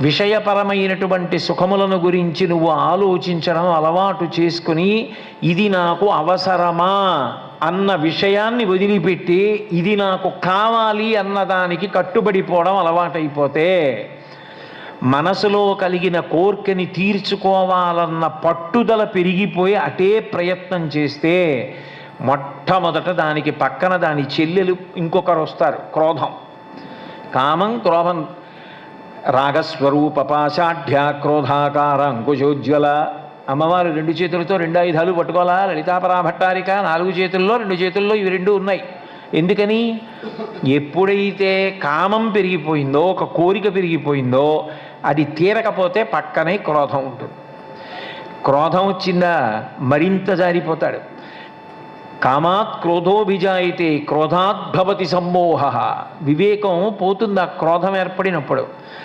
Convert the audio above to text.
విషయపరమైనటువంటి సుఖములను గురించి నువ్వు ఆలోచించడం అలవాటు చేసుకుని ఇది నాకు అవసరమా అన్న విషయాన్ని వదిలిపెట్టి ఇది నాకు కావాలి అన్నదానికి కట్టుబడిపోవడం అలవాటైపోతే మనసులో కలిగిన కోర్కెని తీర్చుకోవాలన్న పట్టుదల పెరిగిపోయి అటే ప్రయత్నం చేస్తే మొట్టమొదట దానికి పక్కన దాని చెల్లెలు ఇంకొకరు వస్తారు క్రోధం. కామం క్రోధం. రాగస్వరూప పాశాఢ్య క్రోధాకార అంకుశోజ్వల అమ్మవారు రెండు చేతులతో రెండు ఆయుధాలు పట్టుకోవాలా? లలితాపరాభట్టారిక నాలుగు చేతుల్లో రెండు చేతుల్లో ఇవి రెండు ఉన్నాయి. ఎందుకని? ఎప్పుడైతే కామం పెరిగిపోయిందో ఒక కోరిక పెరిగిపోయిందో అది తీరకపోతే పక్కనే క్రోధం ఉంటుంది. క్రోధం వచ్చిందా? మరింత జారిపోతాడు. కామాత్ క్రోధోభిజాయితే క్రోధాద్భవతి సమ్మోహ. వివేకం పోతుంది? ఆ క్రోధం ఏర్పడినప్పుడు.